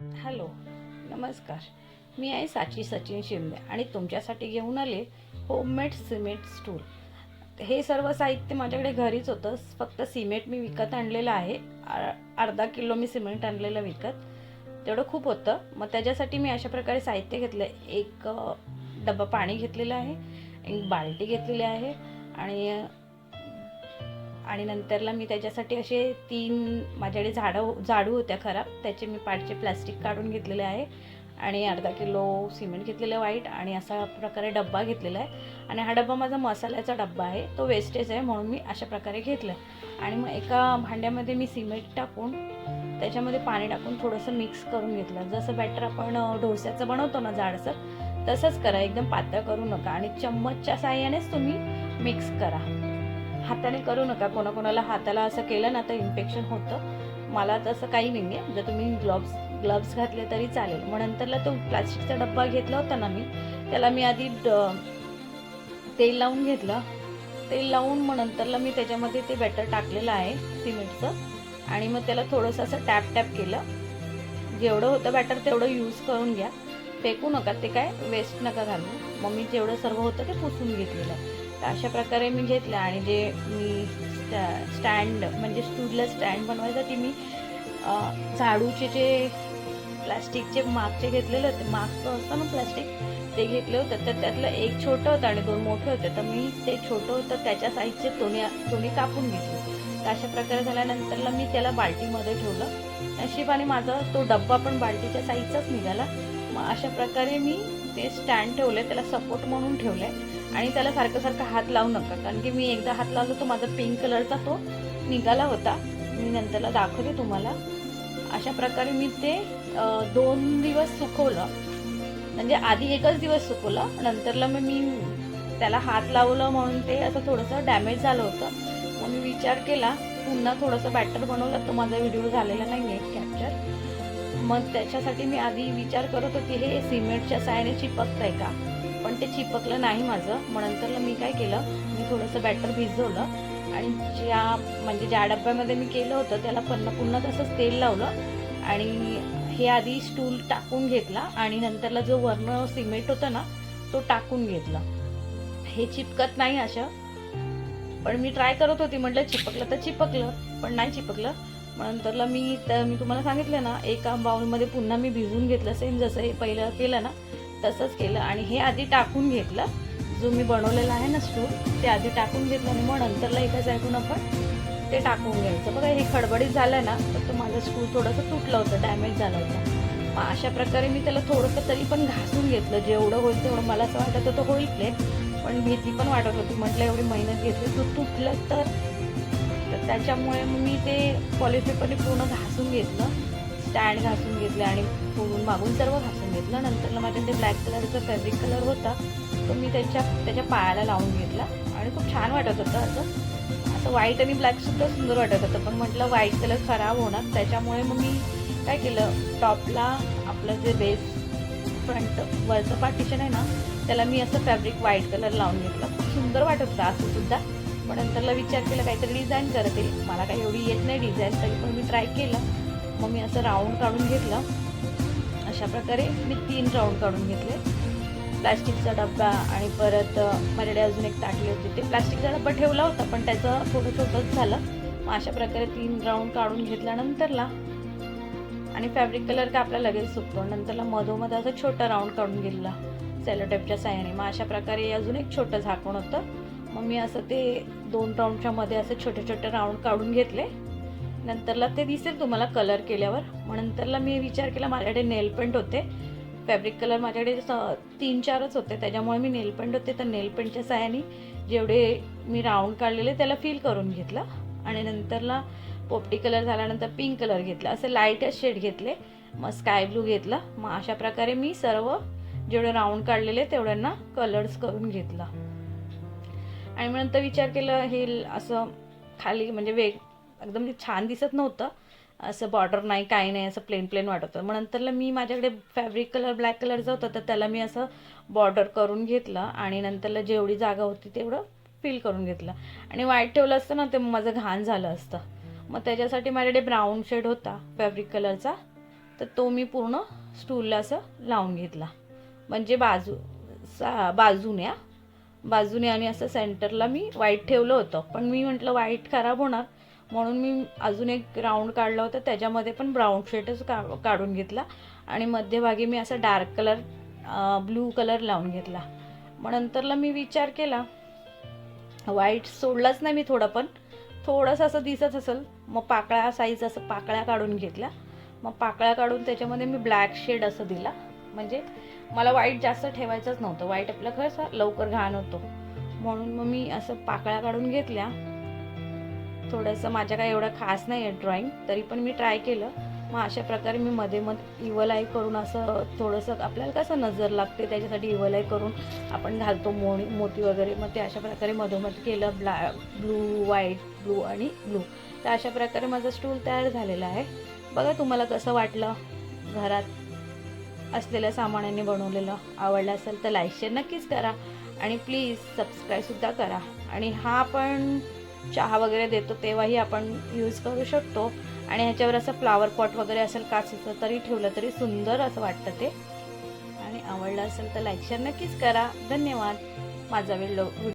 Hello नमस्कार. मी आहे साची सचिन शिंदे आणि तुमच्यासाठी घेऊन आले होममेड सिमेंट स्टूल. हे सर्व साहित्य माझ्याकडे घरीच होतं. फक्त सिमेंट मी विकत आणलेलं आहे. अर्धा किलो मी सिमेंट आणलेलं विकत. तेवढं खूप होतं. मग त्याच्यासाठी मी अशा प्रकारे साहित्य घेतलं. एक डबा पाणी घेतलेलं आहे एक बाल्टी घेतलेली आहे आणि आणि नंतरला मी त्याच्यासाठी असे तीन माझ्याकडे झाडं झाडू होत्या खराब त्याचे मी पाठचे प्लॅस्टिक काढून घेतलेले आहे. आणि अर्धा किलो सिमेंट घेतलेलं वाईट आणि असा प्रकारे डब्बा घेतलेला आहे. आणि हा डब्बा माझा मसाल्याचा डब्बा आहे तो वेस्टेज आहे म्हणून मी अशा प्रकारे घेतला. आणि मग एका भांड्यामध्ये मी सिमेंट टाकून त्याच्यामध्ये पाणी टाकून थोडंसं मिक्स करून घेतलं. जसं बॅटर आपण अ, डोस्याचं बनवतो ना जाडसर तसंच करा. एकदम पातळ करू नका. आणि चम्मचच्या साह्यानेच तुम्ही मिक्स करा. हाताने करू नका. कोणाकोणाला हाताला असं केलं ना तर इन्फेक्शन होतं. मला तसं काही नाही आहे जर तुम्ही ग्लव्स ग्लव्स घातले तरी चालेल. मग नंतरला तो प्लास्टिकचा डब्बा घेतला होता ना मी त्याला मी आधी ड- तेल लावून घेतलं. तेल लावून मग नंतरला मी त्याच्यामध्ये ते बॅटर टाकलेलं आहे सिमेंटचं. आणि मग त्याला थोडंसं असं टॅप टॅप केलं. जेवढं होतं बॅटर तेवढं यूज करून घ्या. फेकू नका. ते काय वेस्ट नका घालू. मग मी जेवढं सर्व होतं ते पुसून घेतलेलं तर अशा प्रकारे मी घेतलं आणि जे मी स्टॅ स्टँड म्हणजे स्टूलला स्टँड बनवायसाठी मी झाडूचे जे प्लास्टिकचे मागचे घेतलेले होते मागचं असतं ना प्लास्टिक ते घेतलं होतं. तर त्यातलं एक छोटं होतं आणि दोन मोठे होते. तर मी ते छोटं होतं त्याच्या साईजचे दोन्ही दोन्ही कापून घेतले. तर अशा प्रकारे झाल्यानंतरला मी त्याला बाल्टीमध्ये ठेवलं. नशिबाने माझा तो डब्बा पण बाल्टीच्या साईजचाच निघाला. मग अशा प्रकारे मी ते स्टँड ठेवले त्याला सपोर्ट म्हणून ठेवले आणि त्याला सारखं सारखं हात लावू नका. कारण की मी एकदा हात लावलो तो माझा पिंक कलरचा तो निघाला होता. मी नंतरला दाखवते तुम्हाला. अशा प्रकारे मी ते दोन दिवस सुकवलं. म्हणजे आधी एकच दिवस सुकवलं. नंतरला मग मी त्याला हात लावलं म्हणून ते असं थोडंसं डॅमेज झालं होतं. मग मी विचार केला पुन्हा थोडंसं बॅटर बनवलं तर माझा व्हिडिओ झालेला नाही आहे कॅप्चर मग त्याच्यासाठी मी आधी विचार करत होती हे सिमेंटच्या सायने चिपकत आहे का? पण ते चिपकलं नाही माझं. मग नंतरला मी काय केलं मी थोडंसं बॅटर भिजवलं आणि ज्या म्हणजे ज्या डब्यामध्ये मी केलं होतं त्याला पुन्हा पुन्हा तसंच तेल लावलं आणि हे आधी स्टूल टाकून घेतला आणि नंतरला जो वर्ण सिमेंट होता ना तो टाकून घेतला. हे चिपकत नाही अशा पण मी ट्राय करत होती म्हटलं चिपकलं तर चिपकलं पण नाही चिपकलं. मग नंतरला मी तर मी तुम्हाला सांगितलं ना एका बाउलमध्ये पुन्हा मी भिजून घेतलं सेम जसं हे पहिलं केलं ना तसंच केलं आणि हे आधी टाकून घेतलं. जो मी बनवलेला आहे ना स्टूल ते आधी टाकून घेतलं आणि मग नंतरला एका साईडून आपण ते टाकून घ्यायचं. बघा हे खडबडीत झालं ना तर तो माझं स्टूल थोडंसं तुटलं होतं डॅमेज झालं होतं. मग अशा प्रकारे मी त्याला थोडंसं तरी पण घासून घेतलं. जेवढं होईल तेवढं. मला असं वाटत होतं होईल प्लेट पण भीती पण वाटत होती. म्हटलं एवढी मेहनत घेतली तू तुटलं तर? तर त्याच्यामुळे मग मी ते पॉलिपेपरने पूर्ण घासून घेतलं. स्टँड घासून घेतले आणि फोडून मागून सर्व घासून घेतलं. नंतर ते ब्लॅक कलरचा फॅब्रिक कलर होता. तो मी त्याच्या त्याच्या पायाला लावून घेतला आणि खूप छान वाटत होतं असं. असं व्हाईट आणि ब्लॅकसुद्धा सुंदर वाटत होतं. पण म्हटलं व्हाईट कलर खराब होणार. त्याच्यामुळे मग मी काय केलं? टॉपला आपलं जे बेस फ्रंट वरचं पार्टिशन आहे ना त्याला मी असं फॅब्रिक व्हाईट कलर लावून घेतलं. खूप सुंदर वाटत होतं असं सुद्धा. पण नंतरला विचार केला काहीतरी डिझाईन करते मला काही एवढी येत नाही डिझाईन तरी पण मी ट्राय केलं. मग मी असं राऊंड काढून घेतलं. अशा प्रकारे मी तीन राऊंड काढून घेतले. प्लॅस्टिकचा डब्बा आणि परत अ, माझ्याकडे अजून एक टाकली होती. ते प्लॅस्टिकचा डब्बा ठेवला होता पण त्याचं थोडं छोटंच झालं. मग अशा प्रकारे तीन राऊंड काढून घेतल्यानंतरला आणि फॅब्रिक कलर का आपला लगेच सुकतो. नंतरला मधोमध असं छोटं राऊंड काढून घेतला. सेलोटेपच्या साह्याने. मग अशा प्रकारे अजून एक छोटं झाकण होतं. मग मी असं ते दोन राऊंडच्या मध्ये असं छोटे छोटे राऊंड काढून घेतले. नंतरला ते दिसेल तुम्हाला कलर केल्यावर. मग नंतरला मी विचार केला माझ्याकडे नेल पेंट होते. फॅब्रिक कलर माझ्याकडे स- तीन चारच होते. त्याच्यामुळे मी नेल पेंट होते. तर नेल पेंटच्या साह्याने जेवढे मी राऊंड काढलेले त्याला फील करून घेतलं. आणि नंतरला पोपटी कलर झाल्यानंतर पिंक कलर घेतला. असे लाईटच शेड घेतले. मग स्काय ब्लू घेतला. मग अशा प्रकारे मी सर्व जेवढे राऊंड काढलेले तेवढ्यांना कलर्स करून घेतला. आणि मग नंतर विचार केला हे असं खाली म्हणजे वेग एकदम छान दिसत नव्हतं. असं बॉर्डर नाही काही नाही असं प्लेन प्लेन वाटत होतं. मग नंतरला मी माझ्याकडे फॅब्रिक कलर ब्लॅक कलरचा होता तर त्याला मी असं बॉर्डर करून घेतलं आणि नंतरला जेवढी जागा होती तेवढं फिल करून घेतलं. आणि व्हाईट ठेवलं असतं ना ते माझं घाण झालं असतं. मग त्याच्यासाठी माझ्याकडे ब्राऊन शेड होता फॅब्रिक कलरचा तर तो मी पूर्ण स्टूलला असं लावून घेतला. म्हणजे बाजू सा बाजूने बाजूने आणि असं सेंटरला मी व्हाईट ठेवलं होतं. पण मी म्हटलं व्हाईट खराब होणार. म्हणून मी अजून एक राऊंड काढला होता. त्याच्यामध्ये पण ब्राऊन शेडच का काढून घेतला. आणि मध्यभागी मी असा डार्क कलर ब्लू कलर लावून घेतला. मग नंतरला मी विचार केला. व्हाईट सोडलाच नाही मी थोडं पण. थोडंसं असं दिसत असेल. मग पाकळ्या साईज असं पाकळ्या काढून घेतल्या. मग पाकळ्या काढून त्याच्यामध्ये मी ब्लॅक शेड असं दिला. म्हणजे मला वाईट जास्त ठेवायचंच नव्हतं. वाईट आपलं कसं लवकर घाण होतो. म्हणून मग मी असं पाकळ्या काढून घेतल्या. थोडंसं माझ्या काय एवढं खास नाही आहे ड्रॉईंग तरी पण मी ट्राय केलं. मग अशा प्रकारे मी मध्ये मध इवल आय करून असं थोडंसं आपल्याला कसं नजर लागते त्याच्यासाठी इवल आय करून आपण घालतो मोणी मोती वगैरे. मग ते अशा प्रकारे मधोमध केलं ब्ला ब्लू व्हाईट ब्लू आणि ब्लू तर अशा प्रकारे माझं स्टूल तयार झालेलं आहे. बघा तुम्हाला कसं वाटलं? घरात असलेल्या सामानाने बनवलेलं आवडलं असेल तर लाईक शेअर नक्कीच करा. आणि प्लीज सबस्क्राईबसुद्धा करा. आणि हा पण चहा वगैरे देतो तेव्हाही आपण यूज करू शकतो. आणि ह्याच्यावर असं फ्लावर पॉट वगैरे असेल काचेचं तरी ठेवलं तरी सुंदर असं वाटतं ते. आणि आवडलं असेल तर लाईक शेअर नक्कीच करा. धन्यवाद. माझा व्हिडिओ